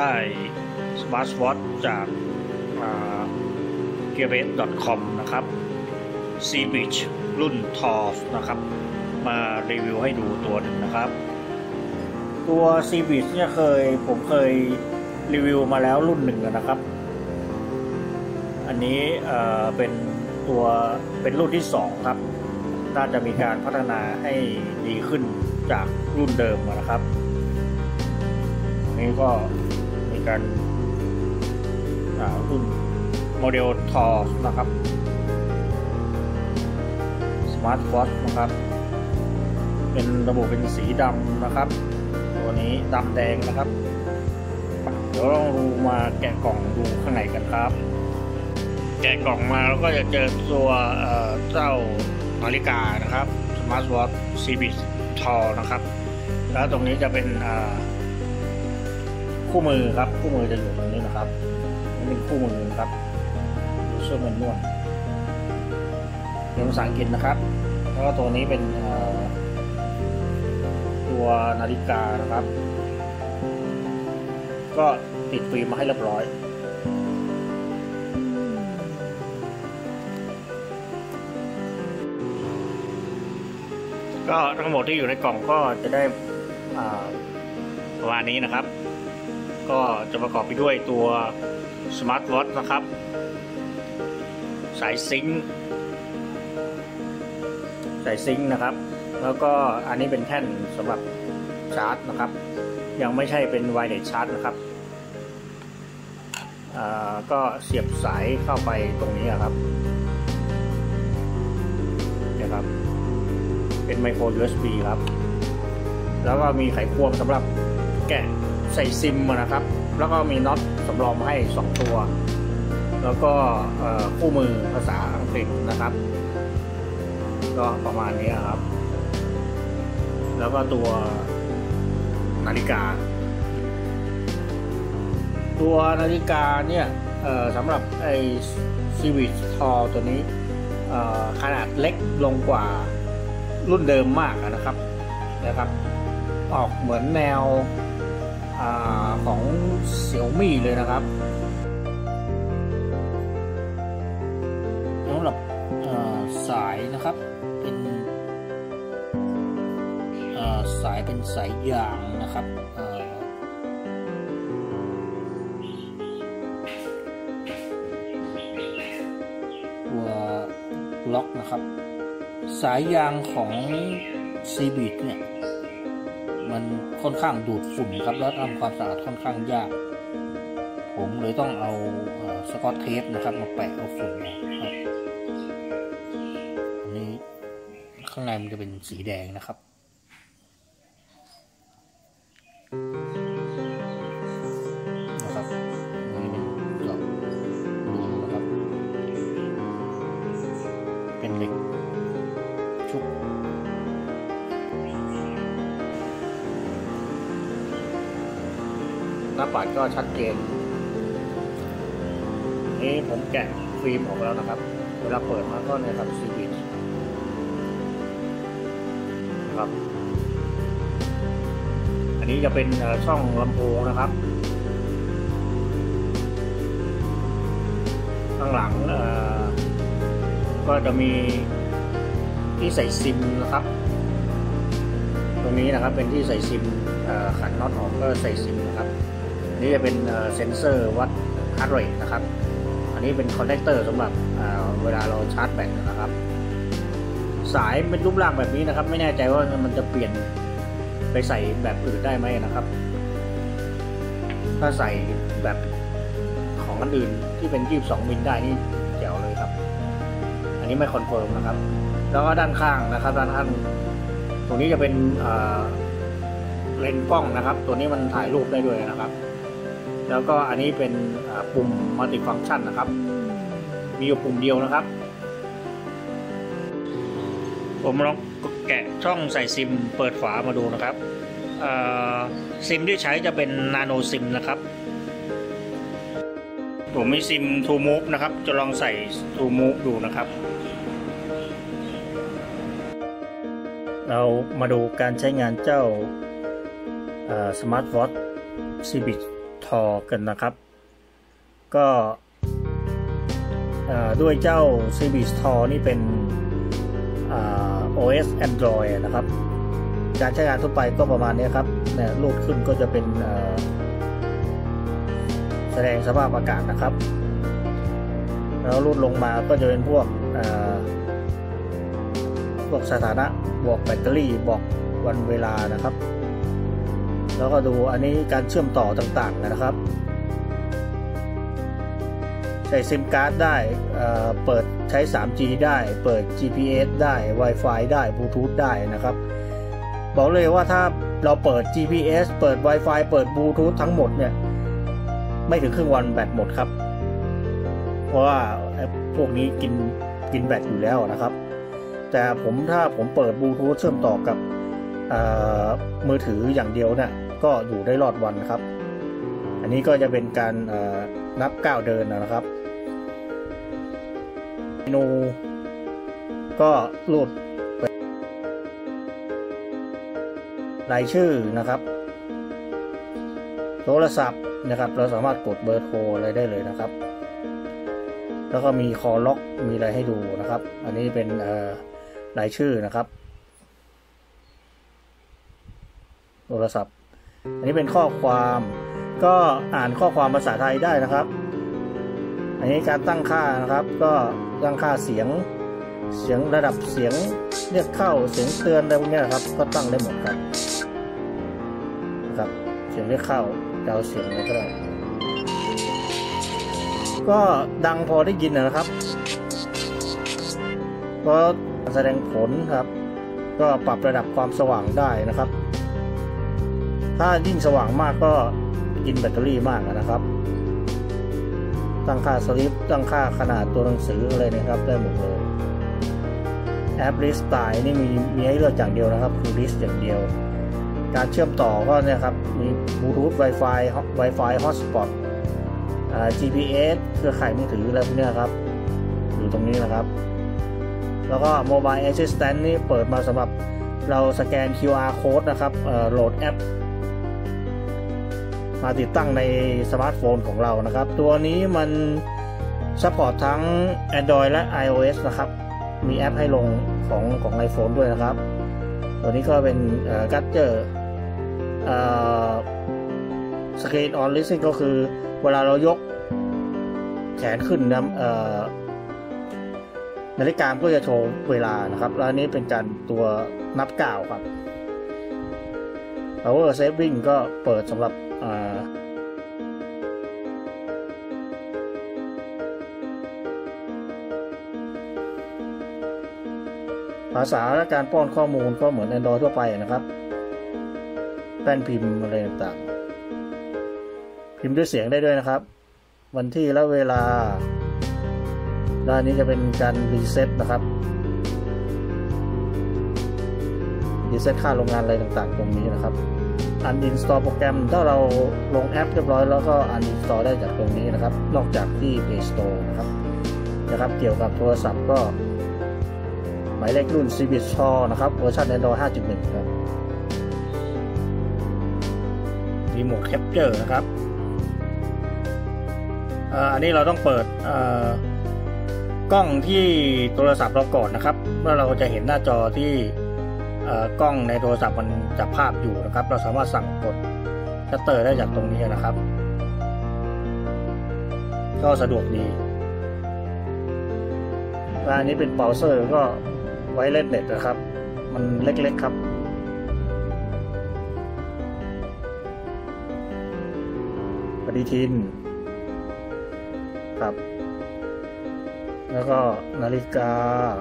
ได้ Smart Watch จาก g e a r b a s e c o m นะครับ c b e a c h รุ่น t o f นะครับ มารีวิวให้ดูตัวหนึ่งนะครับ ตัว c b e a c h เนี่ยเคยผมเคยรีวิวมาแล้วรุ่นหนึ่งนะครับ อันนี้เป็นตัวเป็นรุ่นที่ 2 ครับ น่าจะมีการพัฒนาให้ดีขึ้นจากรุ่นเดิมนะครับ นี้ก็ การรุ่นโมเดลทอนะครับสมาร์ทวอทนะครับ เป็นระบบเป็นสีดำนะครับ ตัวนี้ดำแดงนะครับเดี๋ยวลองดูมาแกะกล่องดูข้างในกันครับ แกะกล่องมาแล้วก็จะเจอตัวเจ้านาฬิกานะครับสมาร์ทวอทซีบีทอนะครับ แล้วตรงนี้จะเป็นอ คู่มือครับ คู่มือจะอยู่ตรงนี้นะครับนี่เป็นคู่มือครับช่วยมันนวดเป็นภาษาอังกฤษนะครับ แล้วก็ตัวนี้เป็นตัวนาฬิกานะครับ ก็ติดฟิล์มมาให้เรียบร้อยก็ทั้งหมดที่อยู่ในกล่องก็จะได้ประมาณนี้นะครับ ก็จะประกอบไปด้วยตัวสมาร์ทวอทนะครับ สายซิงค์สายซิงค์นะครับ แล้วก็อันนี้เป็นแท่นสำหรับชาร์จนะครับ ยังไม่ใช่เป็นไวเลสชาร์จนะครับก็เสียบสายเข้าไปตรงนี้ครับนี่ครับ เป็นไมโคร USB ครับ แล้วก็มีไขควงสำหรับแกะ ใส่ซิมนะครับ แล้วก็มีน็อตสำรองมาให้ 2 ตัว แล้วก็คู่มือภาษาอังกฤษนะครับ ก็ประมาณนี้ครับ แล้วก็ตัวนาฬิกา ตัวนาฬิกาเนี่ยสำหรับไอซีวิชทอตัวนี้ขนาดเล็กลงกว่ารุ่นเดิมมากนะครับนะครับ ออกเหมือนแนว อของเสี่ยวมี่เลยนะครับสำหรับสายนะครับเป็นสายเป็นสายยางนะครับตัวล็อกนะครับ สายยางของซีบิทเนี่ย มันค่อนข้างดูดฝุ่นครับแล้วทำความสะอาดค่อนข้างยาก ผมเลยต้องเอาสกอตเทปนะครับ มาแปะเอาฝุ่นครับอันนี้ข้างในมันจะเป็นสีแดงนะครับ น้าปัดก็ชัดเจน นี่ผมแกะฟิล์มออกแล้วนะครับ เวลาเปิดมาก็เนี่ยครับซีบีนะครับ อันนี้จะเป็นช่องลำโพงนะครับ ข้างหลังก็จะมีที่ใส่ซิมนะครับ ตรงนี้นะครับเป็นที่ใส่ซิมขันน็อตออกก็ใส่ซิมนะครับ นี่จะเป็นเซนเซอร์วัดฮาร์ดเรทนะครับ อันนี้เป็นคอนแทคเตอร์สำหรับเวลาเราชาร์จแบตนะครับ สายเป็นรูปร่างแบบนี้นะครับ ไม่แน่ใจว่ามันจะเปลี่ยนไปใส่แบบอื่นได้ไหมนะครับ ถ้าใส่แบบของอันอื่นที่เป็น 22 มิลได้นี่แจ๋วเลยครับ อันนี้ไม่คอนเฟิร์มนะครับ แล้วก็ด้านข้างนะครับ ด้านข้างตรงนี้จะเป็นเลนส์กล้องนะครับ ตัวนี้มันถ่ายรูปได้ด้วยนะครับ แล้วก็อันนี้เป็นปุ่มมัลติฟังก์ชันนะครับ มีอยู่ปุ่มเดียวนะครับ ผมลองแกะช่องใส่ซิมเปิดฝามาดูนะครับซิมที่ใช้จะเป็นนาโนซิมนะครับ ผมมีซิม t ูมูฟนะครับ จะลองใส่ t ูมูฟดูนะครับ เรามาดูการใช้งานเจ้าสมาร์ทวอท c b i t ทอกันนะครับ ก็ด้วยเจ้า c b i t ทอนี่เป็น OS Android นะครับ การใช้งานทั่วไปก็ประมาณนี้ครับเนี่ยรูดขึ้นก็จะเป็นแสดงสภาพอากาศนะครับ แล้วรูดลงมาก็จะเป็นพวกพวกสถานะบอกแบตเตอรี่บอกวันเวลานะครับ แล้วก็ดูอันนี้การเชื่อมต่อต่างๆนะครับ ใส่ซิมการ์ดได้เปิดใช้ 3G ได้ เปิด GPS ได้ Wi-Fi ได้บลูทูธได้นะครับ บอกเลยว่าถ้าเราเปิด GPS เปิด Wi-Fi เปิดบลูทูธทั้งหมดเนี่ย ไม่ถึงครึ่งวันแบตหมดครับ เพราะว่าพวกนี้กินกินแบตอยู่แล้วนะครับ แต่ผมถ้าผมเปิดบลูทูธเชื่อมต่อกับ มือถืออย่างเดียวนี่ยก็อยู่ได้รอดวันครับ อันนี้ก็จะเป็นการนับก้าวเดินนะครับเมนูก็โหลดรายชื่อนะครับโทรศัพท์นะครับ เราสามารถกดเบอร์โทรอะไรได้เลยนะครับ แล้วก็มีคอล็อกมีอะไรให้ดูนะครับ อันนี้เป็นรายชื่อนะครับ โทรศัพท์ อันนี้เป็นข้อความก็อ่านข้อความภาษาไทยได้นะครับ อันนี้การตั้งค่านะครับ ก็ตั้งค่าเสียงเสียงระดับเสียงเรียกเข้าเสียงเตือนอะไรพวกนี้นครับ ก็ตั้งได้หมดครับนะครับเสียงเรียกเข้าดาวเสียงอะไรก็ได้ก็ดังพอได้ยินนะครับก็แสดงผลครับ ก็ปรับระดับความสว่างได้นะครับ ถ้ายิ่งสว่างมากก็กินแบตเตอรี่มากนะครับ ตั้งค่าสลิปตั้งค่าขนาดตัวหนังสืออะไรนะครับได้หมดเลยแอปลิสต์ตล์นี่มีมีให้เลือกอย่างเดียวนะครับ คือลิสต์อย่างเดียว การเชื่อมต่อก็เนี่ยครับมีบลูทูธ Wi-Fi Wi-Fi Hotspot GPS เครือข่ายมือถืออะไรพวกนี้ครับอยู่ตรงนี้นะครับ แล้วก็ Mobile Assistant นี่เปิดมาสำหรับเราสแกน QR code นะครับโหลดแอป มาติดตั้งในสมาร์ทโฟนของเรานะครับ ตัวนี้มันซัพพอร์ตทั้ง Android และ iOS นะครับ มีแอปให้ลงของของ iPhone ด้วยนะครับ ตัวนี้ก็เป็นกัจเจอร์สกรีนออนลิสซิ่งก็คือเวลาเรายกแขนขึ้นนะนาฬิกาก็จะโชว์เวลานะครับแล้วนี้เป็นการตัวนับกล่าวครับ power saving ก็เปิดสำหรับาษาและการป้อนข้อมูลก็เหมือน Android ทั่วไปนะครับ แป้นพิมพ์อะไรต่างพิมพ์ด้วยเสียงได้ด้วยนะครับ วันที่และเวลา ด้านนี้จะเป็นการรีเซ็ตนะครับรีเซ็ตค่าโรงงานอะไรต่างๆ ตรงนี้นะครับอันอินสตอลโปรแกรมถ้าเราลงแอปเรียบร้อยแล้วก็อันอินสตอลได้จากตรงนี้นะครับ นอกจากที่ Play Store นะครับนะครับ เกี่ยวกับโทรศัพท์ก็ หมายเลขรุ่น c b i t s h o นะครับเวอร์ชัน Android 5.1 ครับรีโมทแคปเจอร์นะครับอันนี้เราต้องเปิดกล้องที่โทรศัพท์เราก่อนนะครับเมื่อเราจะเห็นหน้าจอที่กล้องในโทรศัพท์มันจับภาพอยู่นะครับ เราสามารถสั่งกดชัตเตอร์ได้จากตรงนี้นะครับ ก็สะดวกดีอันนี้เป็นเบราว์เซอร์ก็ ไวเล่นเน็ตนะครับ มันเล็กๆครับ ปฏิทิน ครับ แล้วก็นาฬิกา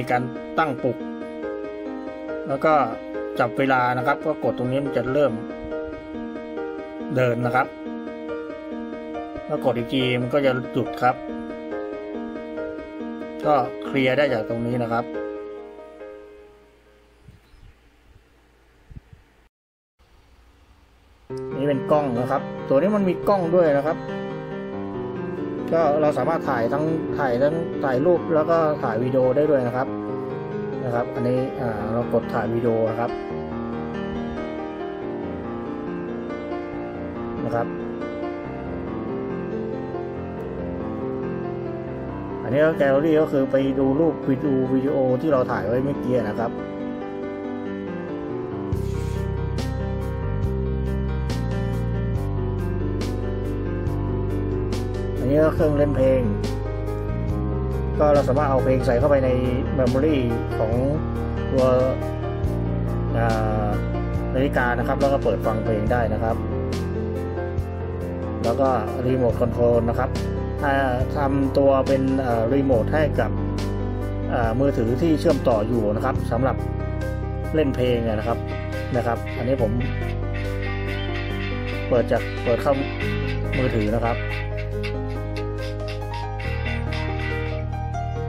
มีการตั้งปลุก แล้วก็จับเวลานะครับ ก็กดตรงนี้มันจะเริ่มเดินนะครับ แล้วกดอีกทีมันก็จะหยุดครับ ก็เคลียร์ได้จากตรงนี้นะครับ กล้องนะครับ ตัวนี้มันมีกล้องด้วยนะครับ ก็เราสามารถถ่ายทั้งถ่ายทั้งถ่ายรูปแล้วก็ถ่ายวิดีโอได้ด้วยนะครับนะครับ อันนี้เรากดถ่ายวิดีโอนะครับนะครับ อันนี้ก็แกลเลอรี่ก็คือไปดูรูปวิดีโอวิดีโอที่เราถ่ายไว้เมื่อกี้นะครับ นี้ก็เครื่องเล่นเพลง ก็เราสามารถเอาเพลงใส่เข้าไปในเมมโมรีของตัวนาฬิกานะครับ แล้วก็เปิดฟังเพลงได้นะครับ แล้วก็รีโมทคอนโทรลนะครับถ้าทำตัวเป็นรีโมทให้กับมือถือที่เชื่อมต่ออยู่นะครับสำหรับเล่นเพลงนะครับนะครับ อันนี้ผม เปิดจากเปิดเข้ามือถือนะครับ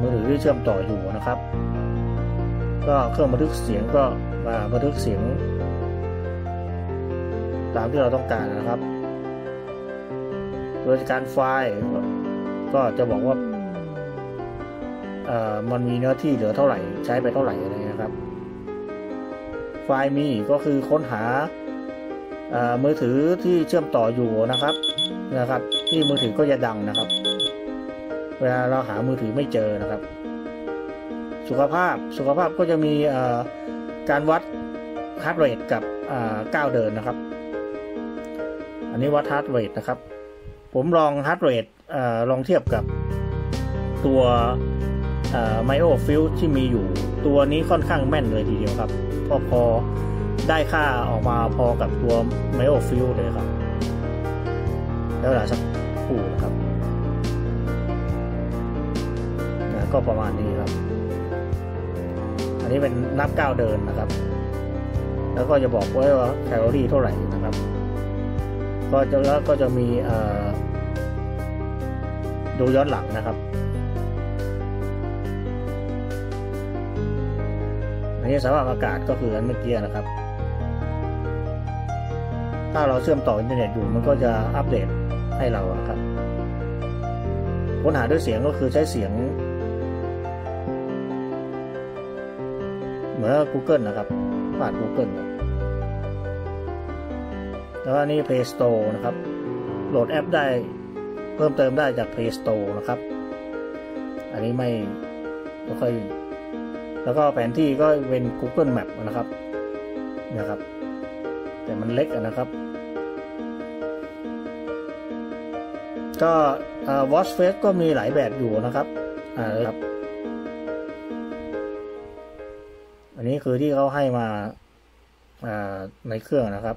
มือถือที่เชื่อมต่ออยู่นะครับ ก็เครื่องบันทึกเสียงก็มาบันทึกเสียง ตามที่เราต้องการนะครับโดยการไฟล์ก็จะบอกว่าเอ่อมันมีเนื้อที่เหลือเท่าไหร่ ใช้ไปเท่าไหร่อะไรเงี้ยครับ ไฟล์มีก็คือค้นหาเอ่อมือถือที่เชื่อมต่ออยู่นะครับนะครับ ที่มือถือก็จะดังนะครับ เวลาเราหามือถือไม่เจอนะครับ สุขภาพสุขภาพก็จะมีการวัดฮาร์ดเรทกับก้าวเดินนะครับ อันนี้วัดฮาร์ดเรทนะครับ ผมลองฮาร์ดเรทลองเทียบกับตัวไมโอฟิลที่มีอยู่ ตัวนี้ค่อนข้างแม่นเลยทีเดียวครับพอพอได้ค่าออกมาพอกับตัวไมโอฟิลเลยครับ แล้วเวลาสักครู่นะครับ ก็ประมาณนี้ครับ อันนี้เป็นนับก้าวเดินนะครับ แล้วก็จะบอกไว้ว่าแคลอรี่เท่าไหร่นะครับ ก็จะแล้วก็จะมีดูย้อนหลังนะครับอันนี้สภาพอากาศก็คืออันเมื่อกี้นะครับ ถ้าเราเชื่อมต่ออินเทอร์เน็ตอยู่มันก็จะอัปเดตให้เราครับค้นหาด้วยเสียงก็คือใช้เสียง เหมือน Google นะครับผ่าน Google แล้วอันนี้ Play Store นะครับ โหลดแอปได้เพิ่มเติมได้จาก Play Store นะครับ อันนี้ไม่ไม่ค่อยแล้วก็แผนที่ก็เป็น Google Map นะครับนะครับ แต่มันเล็กนะครับ ก็อ่า Watch Face ก็มีหลายแบบอยู่นะครับอ่าครับ นี้คือที่เขาให้มาในเครื่องนะครับ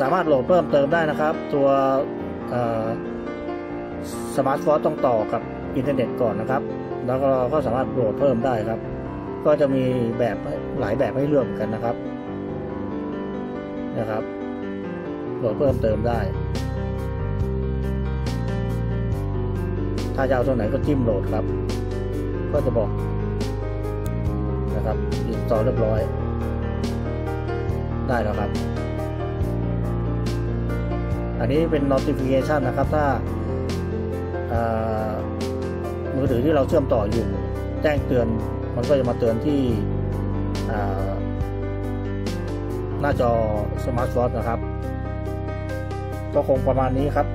สามารถโหลดเพิ่มเติมได้นะครับ ตัวสมาร์ทโฟนต้องต่อกับอินเทอร์เน็ตก่อนนะครับ แล้วก็เราก็สามารถโหลดเพิ่มได้ครับ ก็จะมีแบบหลายแบบให้เลือกกันนะครับ นะครับโหลดเพิ่มเติมได้ ถ้าจะเอาตัวไหนก็จิ้มโหลดครับ ก็จะบอกนะครับอินสตอลเรียบร้อย ได้แล้วครับ อันนี้เป็น notification นะครับ ถ้ามือถือที่เราเชื่อมต่ออยู่ แจ้งเตือนมันก็จะมาเตือนที่ หน้าจอสมาร์ทโฟนนะครับ ก็คงประมาณนี้ครับ